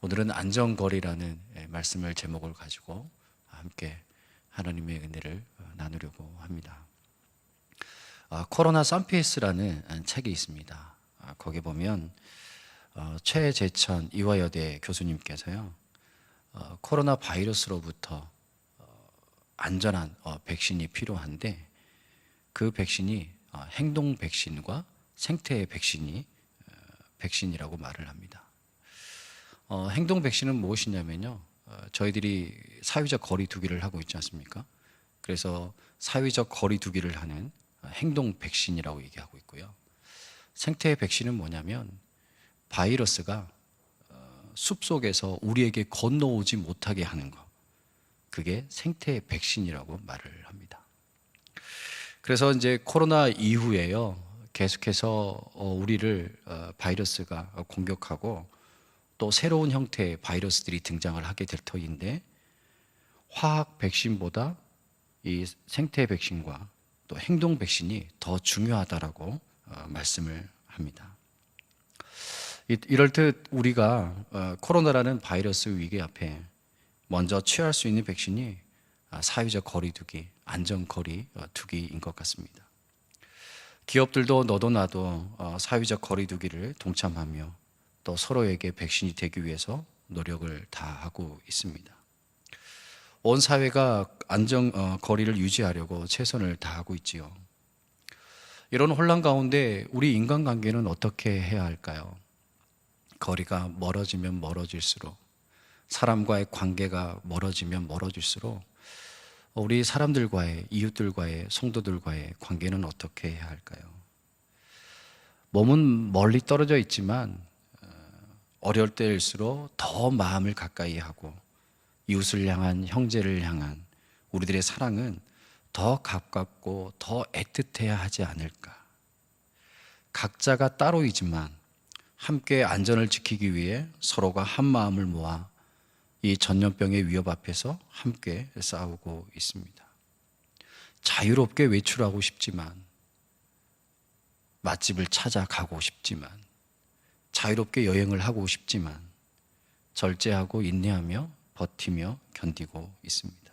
오늘은 안전거리라는 예, 말씀을 제목을 가지고 함께 하나님의 은혜를 어, 나누려고 합니다. 아, 코로나 썬페이스라는 책이 있습니다. 아, 거기 보면 어, 최재천 이화여대 교수님께서요 어, 코로나 바이러스로부터 어, 안전한 어, 백신이 필요한데 그 백신이 어, 행동 백신과 생태 백신이 어, 백신이라고 말을 합니다. 어, 행동 백신은 무엇이냐면요. 어, 저희들이 사회적 거리 두기를 하고 있지 않습니까? 그래서 사회적 거리 두기를 하는 어, 행동 백신이라고 얘기하고 있고요. 생태 백신은 뭐냐면 바이러스가 어, 숲 속에서 우리에게 건너오지 못하게 하는 것. 그게 생태 백신이라고 말을 합니다. 그래서 이제 코로나 이후에요. 계속해서 어, 우리를 어, 바이러스가 공격하고 또 새로운 형태의 바이러스들이 등장을 하게 될 터인데 화학 백신보다 이 생태 백신과 또 행동 백신이 더 중요하다라고 어, 말씀을 합니다. 이- 이럴 때 우리가 어, 코로나라는 바이러스 위기 앞에 먼저 취할 수 있는 백신이 아, 사회적 거리두기, 안전 거리 어, 두기인 것 같습니다. 기업들도 너도 나도 어, 사회적 거리두기를 동참하며 또 서로에게 백신이 되기 위해서 노력을 다 하고 있습니다. 온 사회가 안정 어, 거리를 유지하려고 최선을 다하고 있지요. 이런 혼란 가운데 우리 인간관계는 어떻게 해야 할까요? 거리가 멀어지면 멀어질수록 사람과의 관계가 멀어지면 멀어질수록 우리 사람들과의 이웃들과의 성도들과의 관계는 어떻게 해야 할까요? 몸은 멀리 떨어져 있지만 어, 어려울 때일수록 더 마음을 가까이 하고 이웃을 향한 형제를 향한 우리들의 사랑은 더 가깝고 더 애틋해야 하지 않을까. 각자가 따로이지만 함께 안전을 지키기 위해 서로가 한 마음을 모아 이 전염병의 위협 앞에서 함께 싸우고 있습니다. 자유롭게 외출하고 싶지만 맛집을 찾아가고 싶지만 자유롭게 여행을 하고 싶지만 절제하고 인내하며 버티며 견디고 있습니다.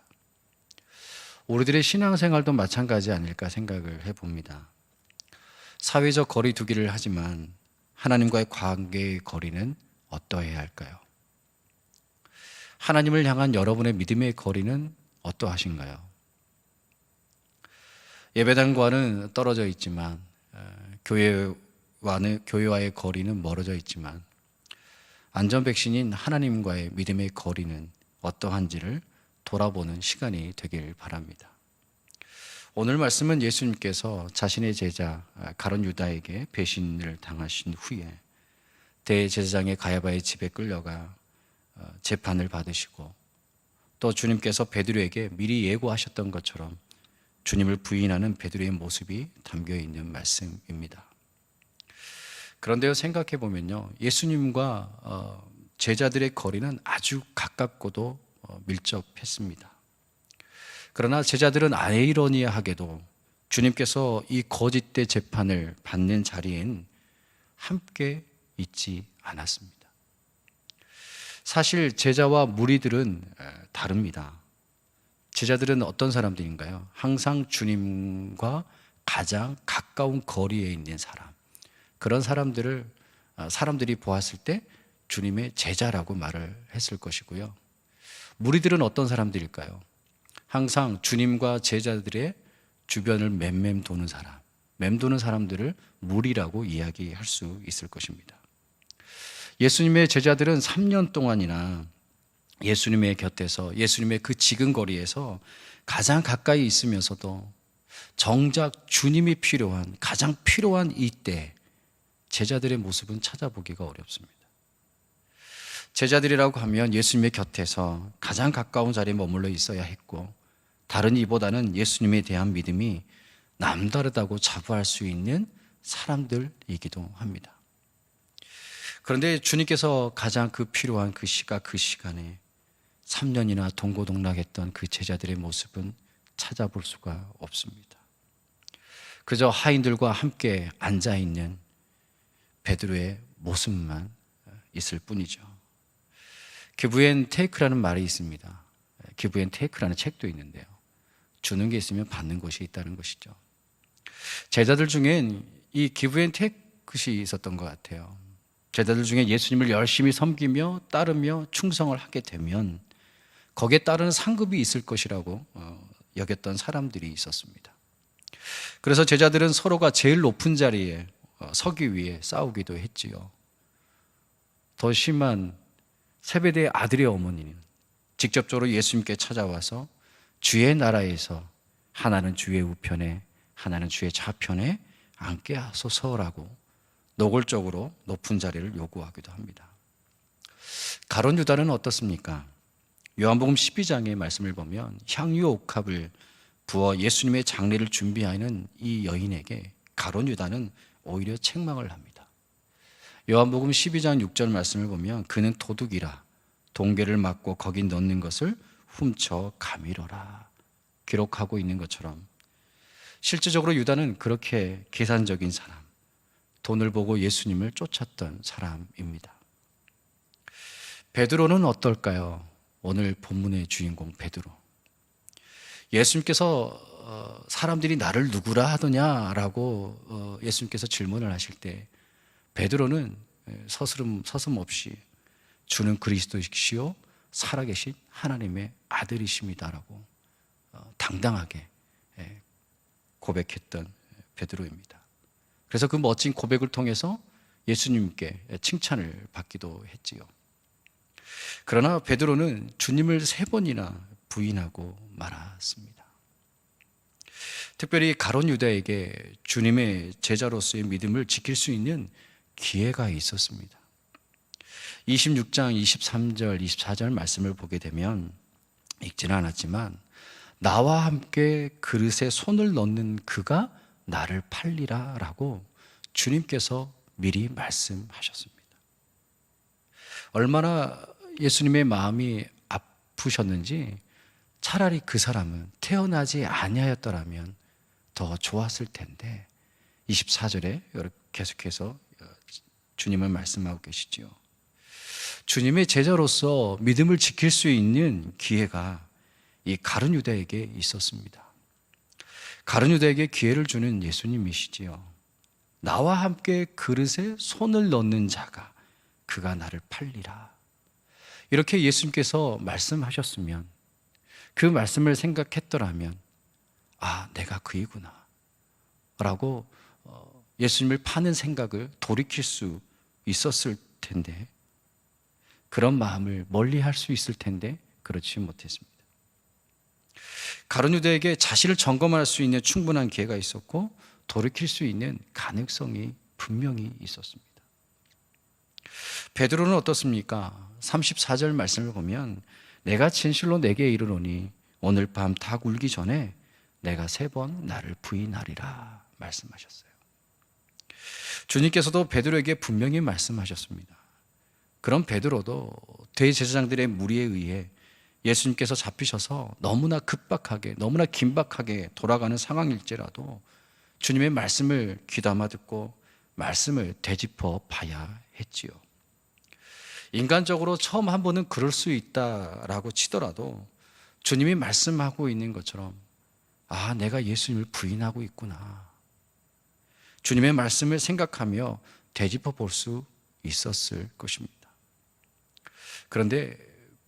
우리들의 신앙생활도 마찬가지 아닐까 생각을 해봅니다. 사회적 거리 두기를 하지만 하나님과의 관계의 거리는 어떠해야 할까요? 하나님을 향한 여러분의 믿음의 거리는 어떠하신가요? 예배당과는 떨어져 있지만 어, 교회 와는 교회와의 거리는 멀어져 있지만 안전 백신인 하나님과의 믿음의 거리는 어떠한지를 돌아보는 시간이 되길 바랍니다. 오늘 말씀은 예수님께서 자신의 제자 가론 유다에게 배신을 당하신 후에 대제사장의 가야바의 집에 끌려가 어, 재판을 받으시고 또 주님께서 베드로에게 미리 예고하셨던 것처럼 주님을 부인하는 베드로의 모습이 담겨 있는 말씀입니다. 그런데요 생각해 보면요 예수님과 어, 제자들의 거리는 아주 가깝고도 어, 밀접했습니다. 그러나 제자들은 아이러니하게도 주님께서 이 거짓된 재판을 받는 자리엔 함께 있지 않았습니다. 사실 제자와 무리들은 에, 다릅니다. 제자들은 어떤 사람들인가요? 항상 주님과 가장 가까운 거리에 있는 사람. 그런 사람들을 어, 사람들이 보았을 때 주님의 제자라고 말을 했을 것이고요. 무리들은 어떤 사람들일까요? 항상 주님과 제자들의 주변을 맴맴 도는 사람, 맴도는 사람들을 무리라고 이야기할 수 있을 것입니다. 예수님의 제자들은 3년 동안이나 예수님의 곁에서 예수님의 그 지근거리에서 가장 가까이 있으면서도 정작 주님이 필요한 가장 필요한 이때 제자들의 모습은 찾아보기가 어렵습니다. 제자들이라고 하면 예수님의 곁에서 가장 가까운 자리에 머물러 있어야 했고 다른 이보다는 예수님에 대한 믿음이 남다르다고 자부할 수 있는 사람들이기도 합니다. 그런데 주님께서 가장 그 필요한 그 시각 그 시간에 3년이나 동고동락했던 그 제자들의 모습은 찾아볼 수가 없습니다. 그저 하인들과 함께 앉아 있는 베드로의 모습만 있을 뿐이죠. 기브 앤 테이크라는 말이 있습니다. 기브 앤 테이크라는 책도 있는데요. 주는 게 있으면 받는 것이 있다는 것이죠. 제자들 중엔 이 기브 앤 테이크시 있었던 것 같아요. 제자들 중에 예수님을 열심히 섬기며 따르며 충성을 하게 되면 거기에 따르는 상급이 있을 것이라고 어, 여겼던 사람들이 있었습니다. 그래서 제자들은 서로가 제일 높은 자리에 어, 서기 위해 싸우기도 했지요. 더 심한 세베대의 아들의 어머니는 직접적으로 예수님께 찾아와서 주의 나라에서 하나는 주의 우편에 하나는 주의 좌편에 앉게 하소서라고 노골적으로 높은 자리를 요구하기도 합니다. 가론 유다는 어떻습니까? 요한복음 12장의 말씀을 보면 향유 옥합을 부어 예수님의 장례를 준비하는 이 여인에게 가론 유다는 오히려 책망을 합니다. 요한복음 12장 6절 말씀을 보면 그는 도둑이라 동계를 맞고 거기 넣는 것을 훔쳐 가미러라 기록하고 있는 것처럼 실제적으로 유다는 그렇게 계산적인 사람, 돈을 보고 예수님을 쫓았던 사람입니다. 베드로는 어떨까요? 오늘 본문의 주인공 베드로. 예수님께서 어, 사람들이 나를 누구라 하더냐라고 어, 예수님께서 질문을 하실 때 베드로는 서스름 서슴 없이 주는 그리스도이시요 살아계신 하나님의 아들이십니다라고 어, 당당하게 예, 고백했던 베드로입니다. 그래서 그 멋진 고백을 통해서 예수님께 칭찬을 받기도 했지요. 그러나 베드로는 주님을 세 번이나 부인하고 말았습니다. 특별히 가론 유다에게 주님의 제자로서의 믿음을 지킬 수 있는 기회가 있었습니다. 26장 23절 24절 말씀을 보게 되면 읽지는 않았지만 나와 함께 그릇에 손을 넣는 그가 나를 팔리라 라고 주님께서 미리 말씀하셨습니다. 얼마나 예수님의 마음이 아프셨는지 차라리 그 사람은 태어나지 아니하였더라면 더 좋았을 텐데 24절에 계속해서 주님은 말씀하고 계시지요. 주님의 제자로서 믿음을 지킬 수 있는 기회가 이 가른 유다에게 있었습니다. 가른 유다에게 기회를 주는 예수님이시지요. 나와 함께 그릇에 손을 넣는 자가 그가 나를 팔리라. 이렇게 예수님께서 말씀하셨으면 그 말씀을 생각했더라면 아, 내가 그이구나. 라고 어, 예수님을 파는 생각을 돌이킬 수 있었을 텐데 그런 마음을 멀리 할 수 있을 텐데 그렇지 못했습니다. 가룟 유다에게 자신을 점검할 수 있는 충분한 기회가 있었고 돌이킬 수 있는 가능성이 분명히 있었습니다. 베드로는 어떻습니까? 34절 말씀을 보면 내가 진실로 내게 이르노니 오늘 밤 닭 울기 전에 내가 세 번 나를 부인하리라 말씀하셨어요. 주님께서도 베드로에게 분명히 말씀하셨습니다. 그럼 베드로도 대제사장들의 무리에 의해 예수님께서 잡히셔서 너무나 급박하게, 너무나 긴박하게 돌아가는 상황일지라도 주님의 말씀을 귀담아 듣고 말씀을 되짚어 봐야 했지요. 인간적으로 처음 한 번은 그럴 수 있다라고 치더라도 주님이 말씀하고 있는 것처럼 아, 내가 예수님을 부인하고 있구나. 주님의 말씀을 생각하며 되짚어 볼 수 있었을 것입니다. 그런데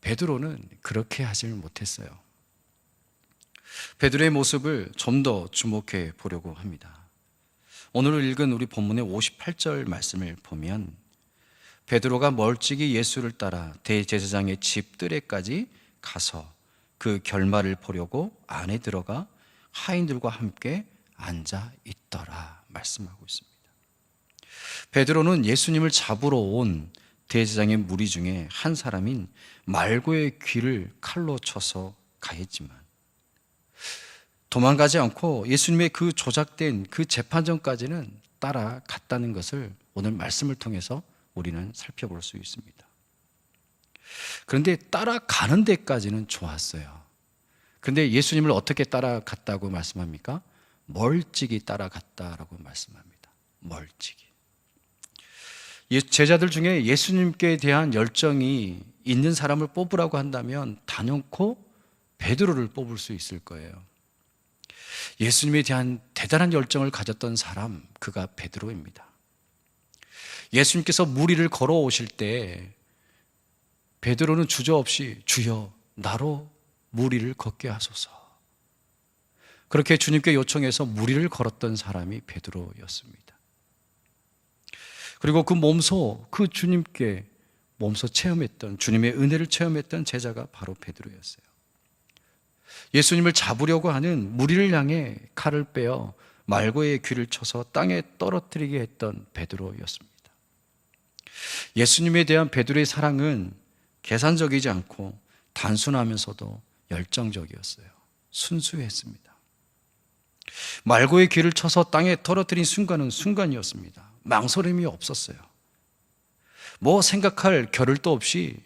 베드로는 그렇게 하질 못했어요. 베드로의 모습을 좀 더 주목해 보려고 합니다. 오늘 읽은 우리 본문의 58절 말씀을 보면 베드로가 멀찍이 예수를 따라 대제사장의 집들에까지 가서 그 결말을 보려고 안에 들어가 하인들과 함께 앉아 있더라 말씀하고 있습니다. 베드로는 예수님을 잡으러 온 대제장의 무리 중에 한 사람인 말고의 귀를 칼로 쳐서 가했지만 도망가지 않고 예수님의 그 조작된 그 재판전까지는 따라갔다는 것을 오늘 말씀을 통해서 우리는 살펴볼 수 있습니다. 그런데 따라가는 데까지는 좋았어요. 그런데 예수님을 어떻게 따라갔다고 말씀합니까? 멀찍이 따라갔다라고 말씀합니다. 멀찍이. 제자들 중에 예수님께 대한 열정이 있는 사람을 뽑으라고 한다면 단연코 베드로를 뽑을 수 있을 거예요. 예수님에 대한 대단한 열정을 가졌던 사람, 그가 베드로입니다. 예수님께서 무리를 걸어오실 때 베드로는 주저없이 주여 나로 무리를 걷게 하소서. 그렇게 주님께 요청해서 무리를 걸었던 사람이 베드로였습니다. 그리고 그 몸소 그 주님께 몸소 체험했던 주님의 은혜를 체험했던 제자가 바로 베드로였어요. 예수님을 잡으려고 하는 무리를 향해 칼을 빼어 말고의 귀를 쳐서 땅에 떨어뜨리게 했던 베드로였습니다. 예수님에 대한 베드로의 사랑은 계산적이지 않고 단순하면서도 열정적이었어요. 순수했습니다. 말고의 귀를 쳐서 땅에 떨어뜨린 순간은 순간이었습니다. 망설임이 없었어요. 뭐 생각할 겨를도 없이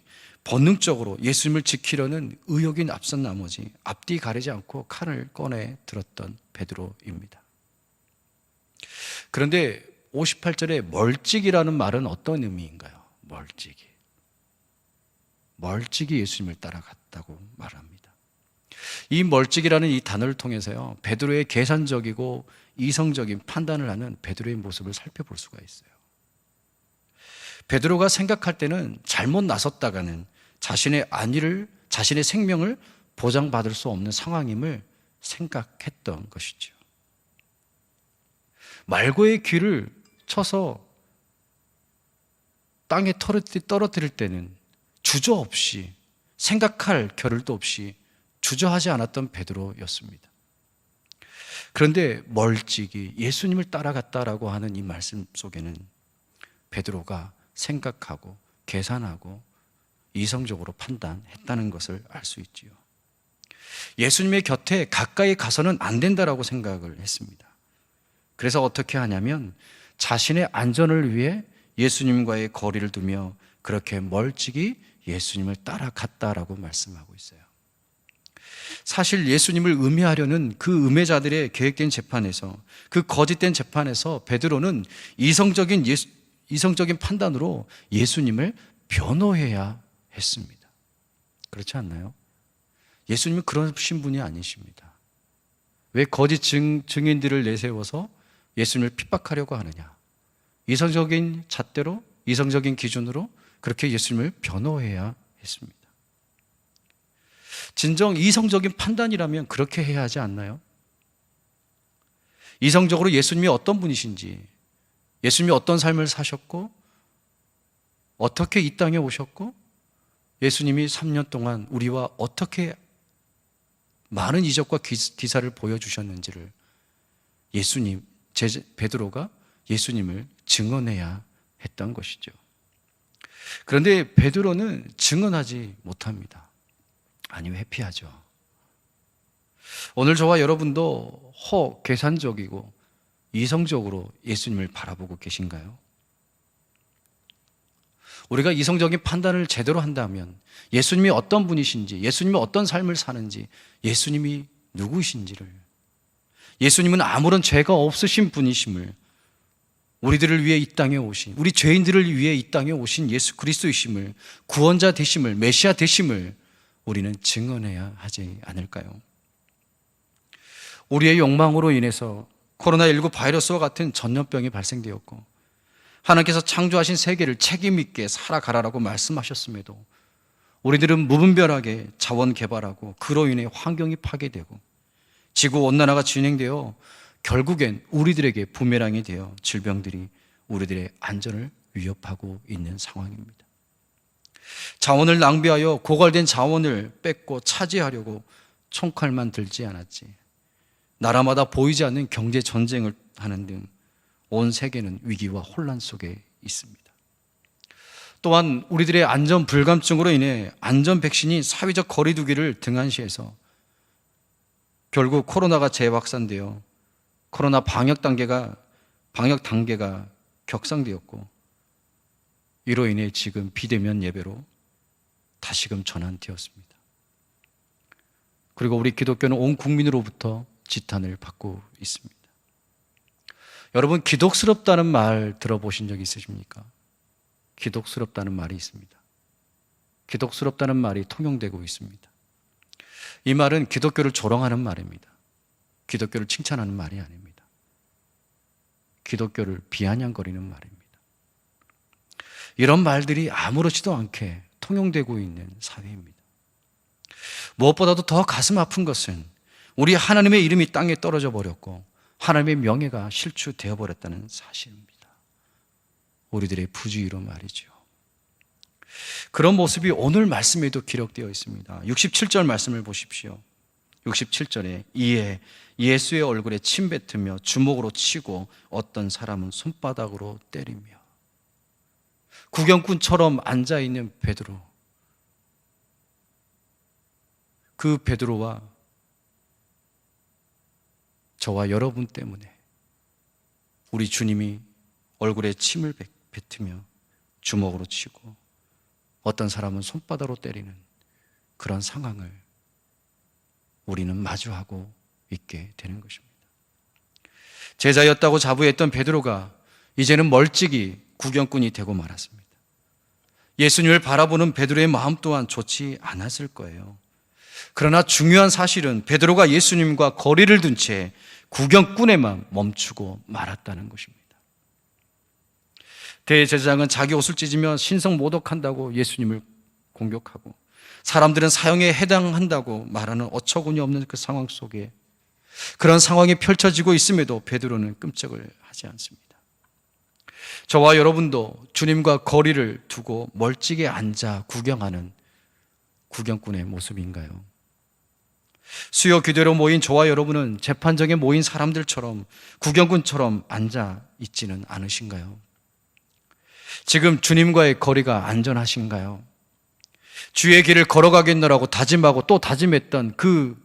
본능적으로 예수님을 지키려는 의욕이 앞선 나머지 앞뒤 가리지 않고 칼을 꺼내 들었던 베드로입니다. 그런데 58절에 멀찍이라는 말은 어떤 의미인가요? 멀찍이. 멀찍이 예수님을 따라갔다고 말합니다. 이 멀찍이라는 이 단어를 통해서요, 베드로의 계산적이고 이성적인 판단을 하는 베드로의 모습을 살펴볼 수가 있어요. 베드로가 생각할 때는 잘못 나섰다가는 자신의 안위를, 자신의 생명을 보장받을 수 없는 상황임을 생각했던 것이죠. 말고의 귀를 쳐서 땅에 떨어뜨릴 때는 주저 없이 생각할 겨를도 없이 주저하지 않았던 베드로였습니다. 그런데 멀찍이 예수님을 따라갔다라고 하는 이 말씀 속에는 베드로가 생각하고 계산하고 이성적으로 판단했다는 것을 알 수 있지요. 예수님의 곁에 가까이 가서는 안 된다라고 생각을 했습니다. 그래서 어떻게 하냐면 자신의 안전을 위해 예수님과의 거리를 두며 그렇게 멀찍이 예수님을 따라갔다라고 말씀하고 있어요. 사실 예수님을 음해하려는 그 음해자들의 계획된 재판에서 그 거짓된 재판에서 베드로는 이성적인 예수, 이성적인 판단으로 예수님을 변호해야 했습니다. 그렇지 않나요? 예수님은 그러신 분이 아니십니다. 왜 거짓 증, 증인들을 내세워서 예수님을 핍박하려고 하느냐? 이성적인 잣대로, 이성적인 기준으로 그렇게 예수님을 변호해야 했습니다. 진정 이성적인 판단이라면 그렇게 해야 하지 않나요? 이성적으로 예수님이 어떤 분이신지, 예수님이 어떤 삶을 사셨고, 어떻게 이 땅에 오셨고, 예수님이 3년 동안 우리와 어떻게 많은 이적과 기사를 보여주셨는지를 예수님, 제 베드로가 예수님을 증언해야 했던 것이죠. 그런데 베드로는 증언하지 못합니다. 아니 회피하죠. 오늘 저와 여러분도 허 계산적이고 이성적으로 예수님을 바라보고 계신가요? 우리가 이성적인 판단을 제대로 한다면 예수님이 어떤 분이신지, 예수님이 어떤 삶을 사는지, 예수님이 누구이신지를, 예수님은 아무런 죄가 없으신 분이심을, 우리들을 위해 이 땅에 오신, 우리 죄인들을 위해 이 땅에 오신 예수 그리스도이심을, 구원자 되심을, 메시아 되심을 우리는 증언해야 하지 않을까요? 우리의 욕망으로 인해서 코로나19 바이러스와 같은 전염병이 발생되었고, 하나님께서 창조하신 세계를 책임있게 살아가라라고 말씀하셨음에도 우리들은 무분별하게 자원 개발하고 그로 인해 환경이 파괴되고 지구 온난화가 진행되어 결국엔 우리들에게 부메랑이 되어 질병들이 우리들의 안전을 위협하고 있는 상황입니다. 자원을 낭비하여 고갈된 자원을 뺏고 차지하려고 총칼만 들지 않았지. 나라마다 보이지 않는 경제 전쟁을 하는 등 온 세계는 위기와 혼란 속에 있습니다. 또한 우리들의 안전 불감증으로 인해 안전 백신이 사회적 거리두기를 등한시해서 결국 코로나가 재확산되어 코로나 방역 단계가 방역 단계가 격상되었고 이로 인해 지금 비대면 예배로 다시금 전환되었습니다. 그리고 우리 기독교는 온 국민으로부터 지탄을 받고 있습니다. 여러분, 기독스럽다는 말 들어보신 적 있으십니까? 기독스럽다는 말이 있습니다. 기독스럽다는 말이 통용되고 있습니다. 이 말은 기독교를 조롱하는 말입니다. 기독교를 칭찬하는 말이 아닙니다. 기독교를 비아냥거리는 말입니다. 이런 말들이 아무렇지도 않게 통용되고 있는 사회입니다. 무엇보다도 더 가슴 아픈 것은 우리 하나님의 이름이 땅에 떨어져 버렸고 하나님의 명예가 실추되어 버렸다는 사실입니다. 우리들의 부주의로 말이죠. 그런 모습이 오늘 말씀에도 기록되어 있습니다. 67절 말씀을 보십시오. 67절에 이에 예수의 얼굴에 침 뱉으며 주먹으로 치고 어떤 사람은 손바닥으로 때리며 구경꾼처럼 앉아 있는 베드로 그 베드로와 저와 여러분 때문에 우리 주님이 얼굴에 침을 뱉으며 주먹으로 치고 어떤 사람은 손바닥으로 때리는 그런 상황을 우리는 마주하고 있게 되는 것입니다. 제자였다고 자부했던 베드로가 이제는 멀찍이 구경꾼이 되고 말았습니다. 예수님을 바라보는 베드로의 마음 또한 좋지 않았을 거예요. 그러나 중요한 사실은 베드로가 예수님과 거리를 둔 채 구경꾼에만 멈추고 말았다는 것입니다. 대제사장은 자기 옷을 찢으며 신성 모독한다고 예수님을 공격하고 사람들은 사형에 해당한다고 말하는 어처구니 없는 그 상황 속에 그런 상황이 펼쳐지고 있음에도 베드로는 끔찍을 하지 않습니다. 저와 여러분도 주님과 거리를 두고 멀찍이 앉아 구경하는 구경꾼의 모습인가요? 수요 교대로 모인 저와 여러분은 재판정에 모인 사람들처럼 구경꾼처럼 앉아 있지는 않으신가요? 지금 주님과의 거리가 안전하신가요? 주의 길을 걸어가겠노라고 다짐하고 또 다짐했던 그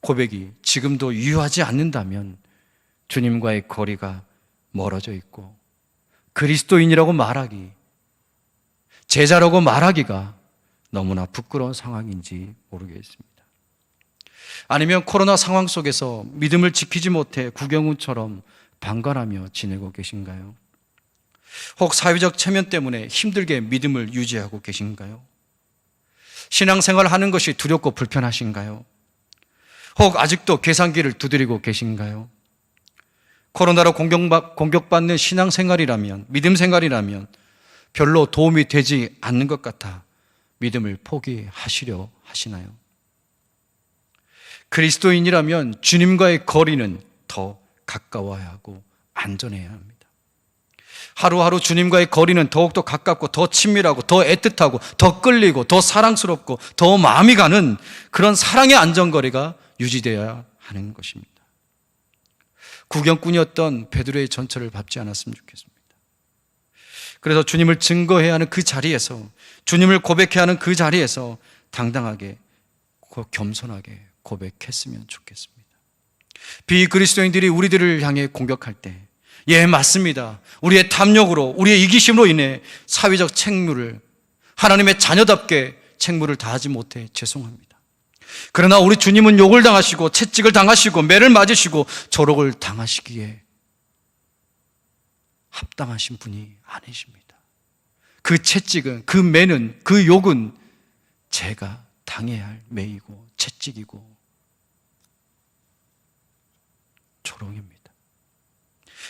고백이 지금도 유효하지 않는다면 주님과의 거리가 멀어져 있고 그리스도인이라고 말하기, 제자라고 말하기가 너무나 부끄러운 상황인지 모르겠습니다. 아니면 코로나 상황 속에서 믿음을 지키지 못해 구경훈처럼 방관하며 지내고 계신가요? 혹 사회적 체면 때문에 힘들게 믿음을 유지하고 계신가요? 신앙생활 하는 것이 두렵고 불편하신가요? 혹 아직도 계산기를 두드리고 계신가요? 코로나로 공격받는 신앙생활이라면, 믿음 생활이라면 별로 도움이 되지 않는 것 같아 믿음을 포기하시려 하시나요? 그리스도인이라면 주님과의 거리는 더 가까워야 하고 안전해야 합니다. 하루하루 주님과의 거리는 더욱더 가깝고 더 친밀하고 더 애틋하고 더 끌리고 더 사랑스럽고 더 마음이 가는 그런 사랑의 안전거리가 유지되어야 하는 것입니다. 구경꾼이었던 베드로의 전철을 밟지 않았으면 좋겠습니다. 그래서 주님을 증거해야 하는 그 자리에서 주님을 고백해야 하는 그 자리에서 당당하게 겸손하게 고백했으면 좋겠습니다. 비그리스도인들이 우리들을 향해 공격할 때 예, 맞습니다. 우리의 탐욕으로, 우리의 이기심으로 인해 사회적 책무를 하나님의 자녀답게 책무를 다하지 못해 죄송합니다. 그러나 우리 주님은 욕을 당하시고 채찍을 당하시고 매를 맞으시고 조록을 당하시기에 합당하신 분이 아니십니다. 그 채찍은, 그 매는, 그 욕은 제가 당해야 할 매이고 채찍이고 조롱입니다.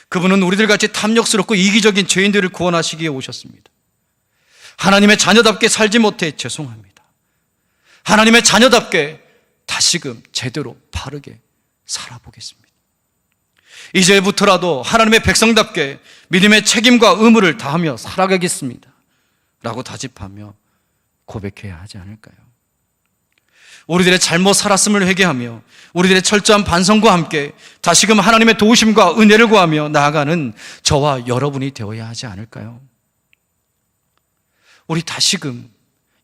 그분은 우리들 같이 탐욕스럽고 이기적인 죄인들을 구원하시기에 오셨습니다. 하나님의 자녀답게 살지 못해 죄송합니다. 하나님의 자녀답게 다시금 제대로 바르게 살아보겠습니다. 이제부터라도 하나님의 백성답게 믿음의 책임과 의무를 다하며 살아가겠습니다. 라고 다짐하며 고백해야 하지 않을까요? 우리들의 잘못 살았음을 회개하며 우리들의 철저한 반성과 함께 다시금 하나님의 도우심과 은혜를 구하며 나아가는 저와 여러분이 되어야 하지 않을까요? 우리 다시금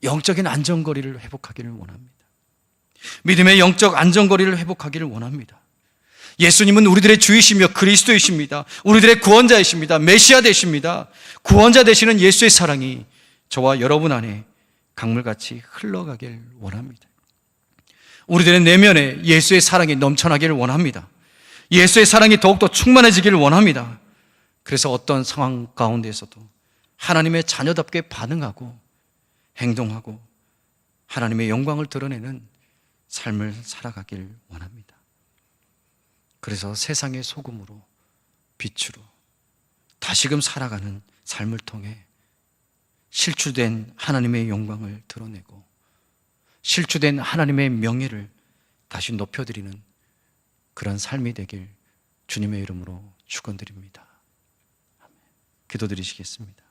영적인 안전거리를 회복하기를 원합니다. 믿음의 영적 안전거리를 회복하기를 원합니다. 예수님은 우리들의 주이시며 그리스도이십니다. 우리들의 구원자이십니다. 메시아 되십니다. 구원자 되시는 예수의 사랑이 저와 여러분 안에 강물같이 흘러가길 원합니다. 우리들의 내면에 예수의 사랑이 넘쳐나기를 원합니다. 예수의 사랑이 더욱더 충만해지기를 원합니다. 그래서 어떤 상황 가운데에서도 하나님의 자녀답게 반응하고 행동하고 하나님의 영광을 드러내는 삶을 살아가길 원합니다. 그래서 세상의 소금으로 빛으로 다시금 살아가는 삶을 통해 실추된 하나님의 영광을 드러내고 실추된 하나님의 명예를 다시 높여드리는 그런 삶이 되길 주님의 이름으로 축원드립니다. 기도드리시겠습니다.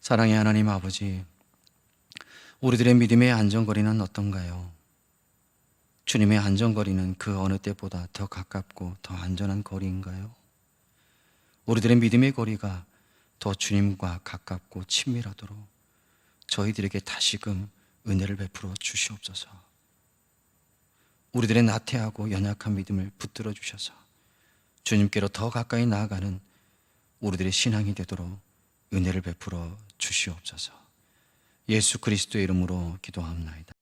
사랑의 하나님 아버지, 우리들의 믿음의 안전거리는 어떤가요? 주님의 안전거리는 그 어느 때보다 더 가깝고 더 안전한 거리인가요? 우리들의 믿음의 거리가 더 주님과 가깝고 친밀하도록 저희들에게 다시금 은혜를 베풀어 주시옵소서. 우리들의 나태하고 연약한 믿음을 붙들어 주셔서 주님께로 더 가까이 나아가는 우리들의 신앙이 되도록 은혜를 베풀어 주시옵소서. 예수 그리스도의 이름으로 기도합나이다.